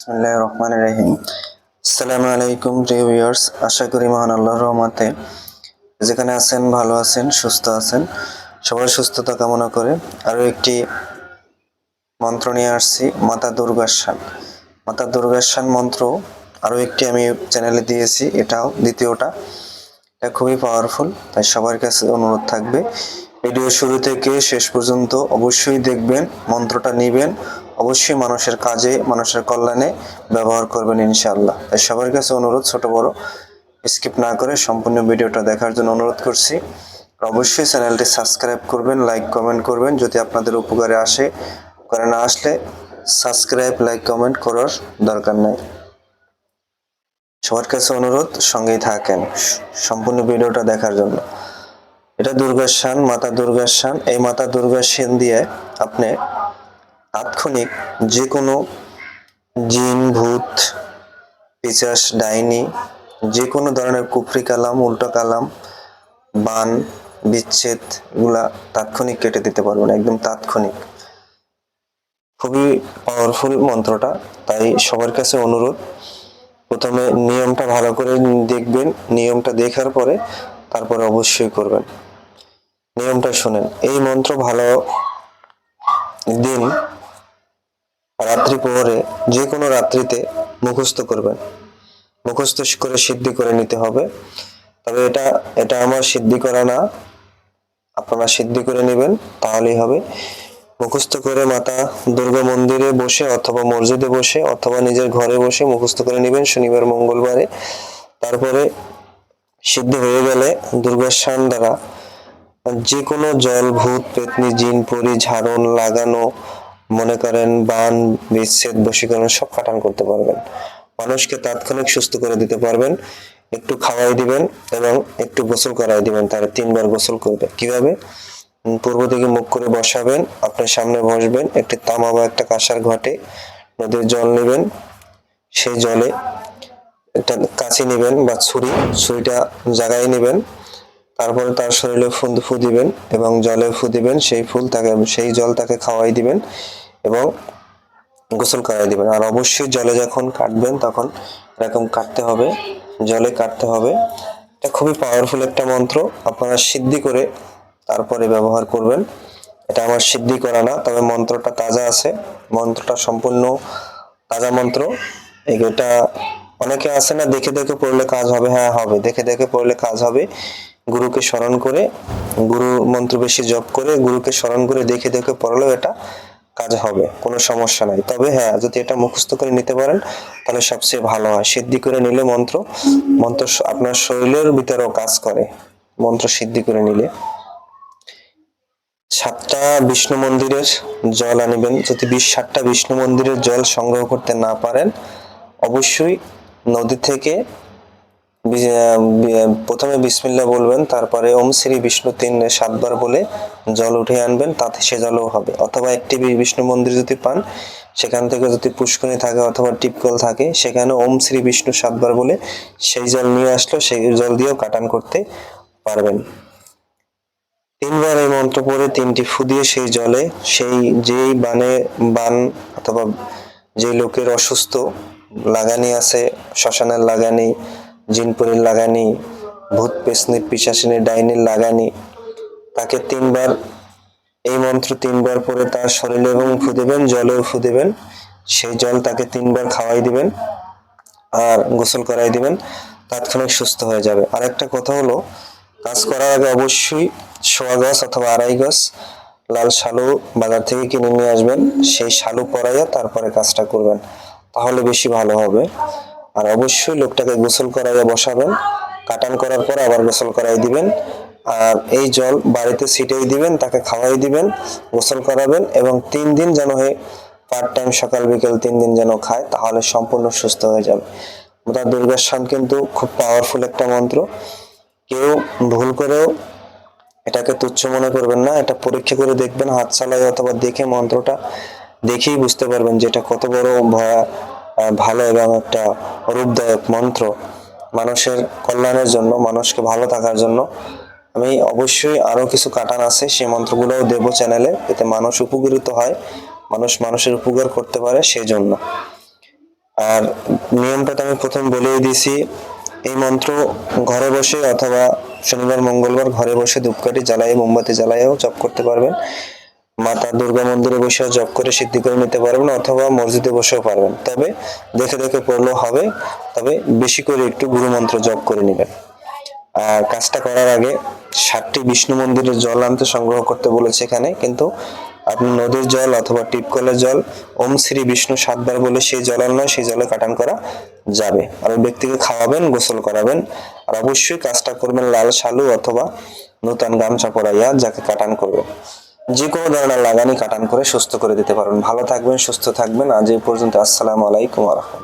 বিসমিল্লাহির রহমানির রহিম আসসালামু আলাইকুম প্রিয় ভিউয়ার্স আশা করি মহান আল্লাহর রহমতে যেখানে আছেন, ভালো আছেন, সুস্থ আছেন, সবার সুস্থতা কামনা করে আরও একটি মন্ত্র নিয়ে আসছি, মাতা দুর্গাসান মাতা দুর্গাসান মন্ত্র আরও একটি আমি চ্যানেলে দিয়েছি, এটাও দ্বিতীয়টা। এটা খুবই পাওয়ারফুল তাই সবার কাছে অনুরোধ থাকবে। ভিডিও শুরু থেকে শেষ পর্যন্ত অবশ্যই দেখবেন, মন্ত্রটা নেবেন অবশ্যই মানুষের কাজে, মানুষের কল্যাণে ব্যবহার করবেন ইনশাআল্লাহ। তাই সবার কাছে অনুরোধ, ছোট বড় স্কিপ না করে সম্পূর্ণ ভিডিওটা দেখার জন্য অনুরোধ করছি। অবশ্যই চ্যানেলটি সাবস্ক্রাইব করবেন লাইক কমেন্ট করবেন। যদি আপনাদের উপকারে আসে, উপকারে না আসলে সাবস্ক্রাইব লাইক কমেন্ট করার দরকার নেই। সবার কাছে অনুরোধ, সঙ্গেই থাকেন সম্পূর্ণ ভিডিওটা দেখার জন্য। এটা দুর্গার মাতা দুর্গার শান। এই মাতা দুর্গার সেন দিয়ে আপনি তাৎক্ষণিক যে কোনো জিন, ভূত পিচাস ডাইনি যে কোনো ধরনের কুফরি কালাম, উল্টো কালাম, বান, বিচ্ছেদ, এগুলা তাৎক্ষণিক কেটে দিতে পারবেন, একদম তাৎক্ষণিক। খুবই পাওয়ারফুল মন্ত্রটা, তাই সবার কাছে অনুরোধ, প্রথমে নিয়মটা ভালো করে দেখবেন, নিয়মটা দেখার পরে তারপরে অবশ্যই করবেন। নিয়মটা শোনেন, এই মন্ত্র ভালো দিন রাত্রি প্রহরে যে কোনো রাত্রিতে মুখস্থ করবেন। মুখস্থ করে সিদ্ধি করে নিতে হবে। তবে এটা এটা আমার সিদ্ধি করা না। আপনারা সিদ্ধি করে নেবেন, তাহলেই হবে। মুখস্থ করে মাতা দুর্গা মন্দিরে বসে অথবা মসজিদে বসে অথবা নিজের ঘরে বসে মুখস্থ করে নেবেন শনিবার, মঙ্গলবারে। তারপরে সিদ্ধ হয়ে গেলে দুর্গার শান দ্বারা যে কোনো জল, ভূত, পেতনি, জিন, পরি, ঝাড়ন, লাগানো মনে করেন বান বিচ্ছেদ বশীকরণ সব কাটান করতে পারবেন। মানুষকে তাৎক্ষণিক সুস্থ করে দিতে পারবেন, একটু খাওয়াই দিবেন এবং একটু গোসল করাই দিবেন তার তিনবার গোসল করবে। কীভাবে? পূর্ব দিকে মুখ করে বসাবেন, আপনার সামনে বসবেন, একটি তামা বা একটা কাঁসার ঘটে, নদীর জল নেবেন, সেই জলে একটা কাঁচি নেবেন বা ছুরি, ছুরিটা জাগায় নেবেন, তারপরে তার শরীরে ফুল ফু দিবেন এবং জলে ফু দিবেন সেই ফুল তাকে, সেই জল তাকে খাওয়াই দিবেন। এবং গোসল করাই দিবেন। আর অবশ্যই জলে যখন কাটবেন তখন এরকম কাটতে হবে, জলে কাটতে হবে। এটা খুবই পাওয়ারফুল একটা মন্ত্র। আপনারা সিদ্ধি করে তারপরে ব্যবহার করবেন। এটা আমার সিদ্ধি করা না, তবে মন্ত্রটা তাজা আছে। মন্ত্রটা সম্পূর্ণ তাজা মন্ত্র। এটা অনেকে আছে না, দেখে দেখে পড়লে কাজ হবে হ্যাঁ হবে। দেখে দেখে পড়লে কাজ হবে। গুরুকে স্মরণ করে গুরু মন্ত্র বেশি জপ করে, গুরুকে স্মরণ করে দেখে দেখে পড়লেও এটা কাজ হবে, কোনো সমস্যা নাই। তবে হ্যাঁ যদি এটা মুখস্থ করে নিতে পারেন, তাহলে সবচেয়ে ভালো হয়। সিদ্ধি করে নিলে মন্ত্র মন্ত্র আপনার শরীরের ভিতরেও কাজ করে। মন্ত্র সিদ্ধি করে নিলে। সাতটা বিষ্ণু মন্দিরের জল আনিবেন। যদি বিশ সাতটা বিষ্ণু মন্দিরের জল সংগ্রহ করতে না পারেন, অবশ্যই নদী থেকে প্রথমে বিসমিল্লা বলবেন, তারপরে ওম শ্রী বিষ্ণু তিন সাতবার বলে জল উঠে আনবেন, তাতে সে জলও হবে। অথবা একটি বিষ্ণু মন্দির যদি পান, সেখান থেকে যদি পুষ্করণী থাকে অথবা টিপকল থাকে, সেখানে ওম শ্রী বিষ্ণু সাতবার বলে সেই জল নিয়ে আসলো, সেই জল দিয়েও কাটান করতে পারবেন। তিনবার এই মন্ত্র পড়ে তিনটি ফু দিয়ে সেই জলে সেই যেই বানে বান অথবা যে লোকের অসুস্থ, লাগানি আছে, শ্মশানের লাগানি জিনপুরের লাগানি, ভূত পেসনির পিসাসিনীর ডাইনির লাগানি। তাকে তিনবার, এই মন্ত্র তিনবার পরে তার শরীরে এবং ফু দেবেন জলেও ফু দেবেন সেই জল তাকে তিনবার খাওয়াই দিবেন আর গোসল করাই দিবেন, তাৎক্ষণিক সুস্থ হয়ে যাবে। আর একটা কথা হলো, কাজ করার আগে অবশ্যই সোয়া গাছ অথবা আড়াই গাছ, লাল শালু বাজার থেকে কিনে নিয়ে আসবেন। সেই শালু পরাইয়া তারপরে কাজটা করবেন, তাহলে বেশি ভালো হবে। আর অবশ্যই লোকটাকে গোসল করাইয়া বসাবেন। কাটান করার পর আবার গোসল করাই দিবেন। আর এই জল বাড়িতে ছিটিয়ে দিবেন, তাকে খাওয়াই দিবেন, গোসল করাবেন এবং তিন দিন যেন হয়ে পার্ট টাইম সকাল বিকেল তিন দিন যেন খায়, তাহলে সম্পূর্ণ সুস্থ হয়ে যাবে। মোটা দুর্গার শান কিন্তু খুব পাওয়ারফুল একটা মন্ত্র। কেউ ভুল করেও এটাকে তুচ্ছ মনে করবেন না, এটা পরীক্ষা করে দেখবেন, হাত চালাই অথবা দেখে মন্ত্রটা দেখেই বুঝতে পারবেন যে এটা কত বড় ভয়া ভালো এবং একটা রূপদায়ক মন্ত্র মানুষের কল্যাণের জন্য, মানুষকে ভালো থাকার জন্য। আমি অবশ্যই আরও কিছু কাটান আছে, সেই মন্ত্রগুলোও দেবো চ্যানেলে এতে মানুষ উপকৃত হয়, মানুষ মানুষের উপকার করতে পারে সেই জন্য। আর নিয়মটা তো আমি প্রথম বলেই দিয়েছি, এই মন্ত্র ঘরে বসে অথবা শনিবার, মঙ্গলবার ঘরে বসে ধূপকাঠি জ্বালায়, মোমবাতি জ্বালায়ও জপ করতে পারবেন। মাতা দুর্গা মন্দিরে বসে জপ করে সিদ্ধি করে নিতে পারবেন অথবা মসজিদে বসেও পারবেন। তবে দেখে দেখে পড়লেও হবে, তবে বেশি করে একটু গুরু মন্ত্র জপ করে নেবেন। আর কাজটা করার আগে সাতটি বিষ্ণু মন্দিরের জল আনতে সংগ্রহ করতে বলেছে এখানে, কিন্তু আপনি নদীর জল অথবা টিপকলের জল, ওম শ্রী বিষ্ণু সাতবার বলে সেই জল আনলে সেই জলে কাটান করা যাবে। আর ব্যক্তিকে খাওয়াবেন, গোসল করাবেন, আর অবশ্যই কাজটা করবেন লাল শালু অথবা নূতন গামছা পরাইয়া যাকে কাটান করবেন। যে কোনো ধরনের লাগানি কাটান করে সুস্থ করে দিতে পারেন ভালো থাকবেন, সুস্থ থাকবেন। আজ এই পর্যন্ত আসসালামু আলাইকুম আরহাম